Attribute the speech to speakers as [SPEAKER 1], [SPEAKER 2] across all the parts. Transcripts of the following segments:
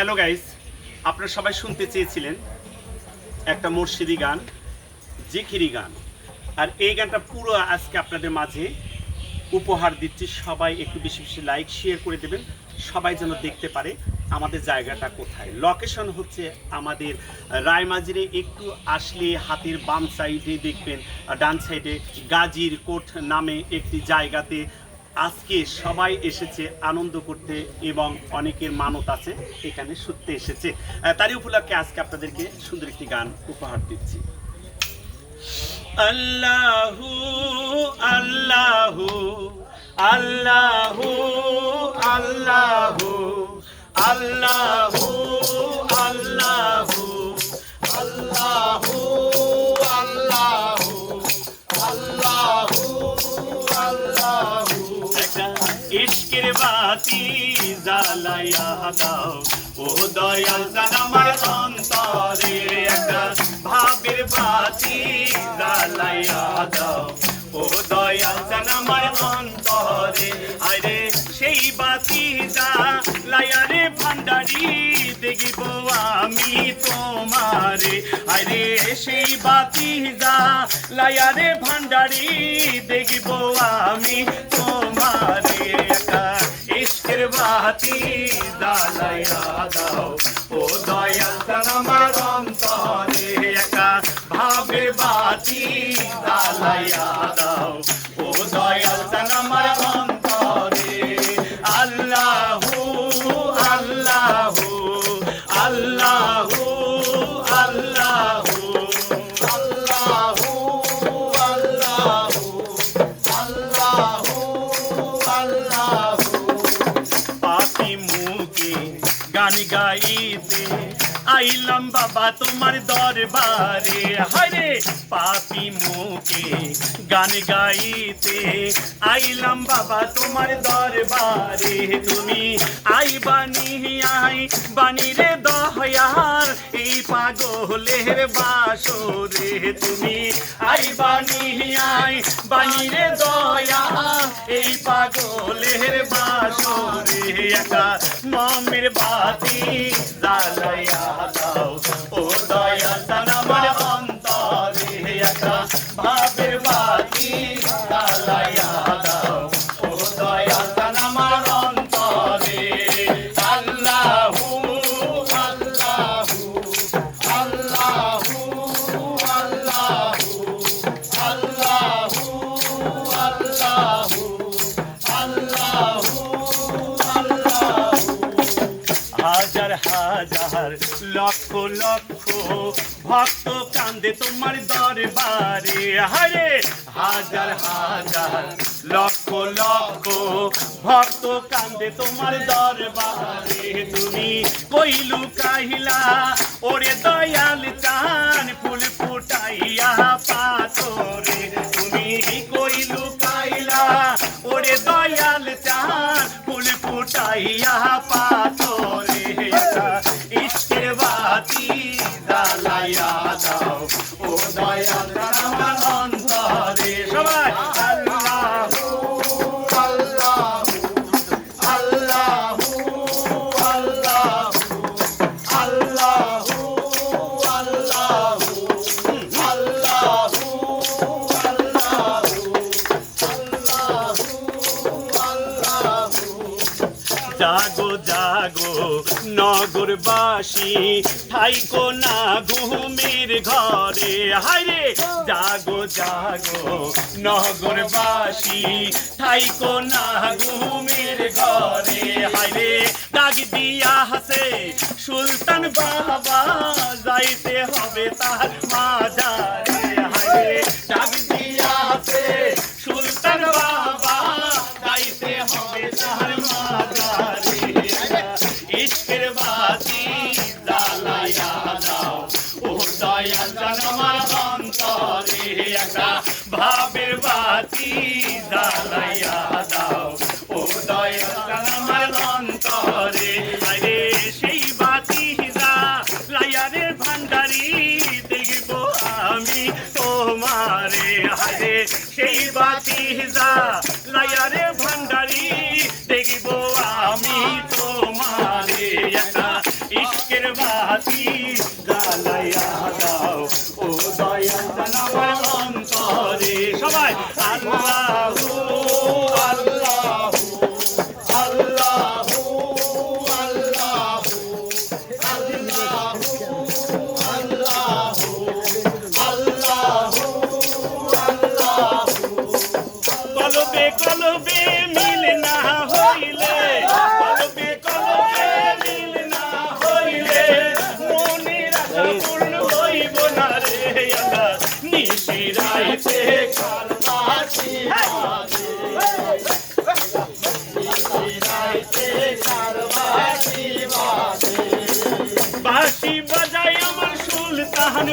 [SPEAKER 1] Hello guys, আপনারা সবাই শুনতে চেয়েছিলেন একটা মুর্শিদি গান জিখিরি গান। আর এই গানটা পুরো আজকে আপনাদের মাঝে উপহার দিচ্ছি। সবাই একটু বেশি বেশি লাইক শেয়ার করে দেবেন। সবাই যেন দেখতে পারে আমাদের জায়গাটা কোথায়। লোকেশন হচ্ছে আমাদের রায়মাজিরে একটু আসলে হাতের বাম সাইডে দেখবেন, ডান সাইডে গাজীর কোট নামে একটি জায়গাতে আজকে সবাই এসেছে আনন্দ করতে এবং অনেকের মানত আছে, এখানে শুনতে এসেছে। তারই উপলক্ষে আজকে আপনাদেরকে সুন্দর একটি গান উপহার দিচ্ছি। আল্লাহু আল্লাহু আল্লাহু আল্লাহু আল্লাহু ইশকের বাতি জ্বালাইয়া দাও। ও দয়াল জান আমার অন্তরে একটা ভাবের বাতি জ্বালাইয়া দাও। ও দয়াল জান আমার অন্তরে, আরে সেই বাতি জ্বালাইয়া রে ভান্ডারি দেখিব আমি তোমারে। আরে সেই বাতি জ্বালাইয়া রে ভান্ডারি দেখিব আমি তোমারে। বাতি জ্বালাইয়া দাও ও দয়াল আমার অন্তরে একটা ভাবের বাতি জ্বালাইয়া দাও ও দয়াল গাইতে আইলাম বাবা তোমার দরবারে। হায়রে পাপি মুখে গান গাইতে। আইলাম বাবা তোমার দরবারে। তুমি আই বানি আই বানি রে দহয়ার এই পাগলের বাসরে তুমি আই বানি আই বানি রে দয়া এই পাগলের বাসরে একা মমের বাতি জ্বালাইয়া হাজার লক্ষ লক্ষ, ভক্ত কান্দে তোমার দরবারে। হারে, হাজার হাজার, লক্ষ লক্ষ, ভক্ত কান্দে তোমার দরবারে। তুমি কইলু কাহিলা ওরে দয়াল চান, ফুল ফুটাইয়া পাথরে। তুমি কইলু কাহিলা ওরে দয়াল চান, ফুল ফুটাইয়া পাথরে জাগো জাগো, নগরবাসী, থাইকো না ঘুমের ঘরে। হায়রে, জাগো জাগো, নগরবাসী, থাইকো না ঘুমের ঘরে। হায়রে ডাক দিয়া হাসে সুলতান বাবা, যাইতে হবে তার মাজারে। হায়রে ডাক দিয়া হাসে সুলতান বাবা ভাবের বাতি জ্বালাইয়া দাও। ও দয়াল সেই বাতি জ্বালাইয়া রে ভান্ডারি দেখব আমি তোমারে। আরে সেই বাতি জ্বালাইয়া রে ভান্ডারি দেখব আমি তোমারে। একটা ইস্কের বাতি হরে সবাই আল্লাহ বাসি বাজায় আমার সুলতান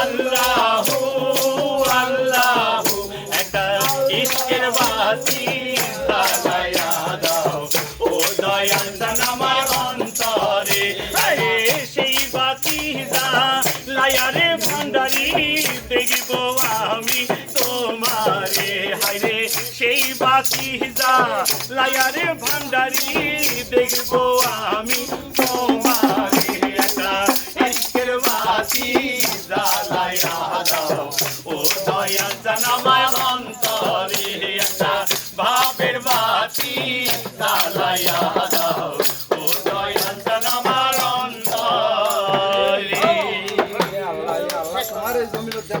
[SPEAKER 1] Allahu, Allahu, Ekta ishq-e-baati হাইরে সেই বাকি যা লায়ারে ভান্ডারি দেখব আমি। তোমার যা লায়া ও দয়া জানামা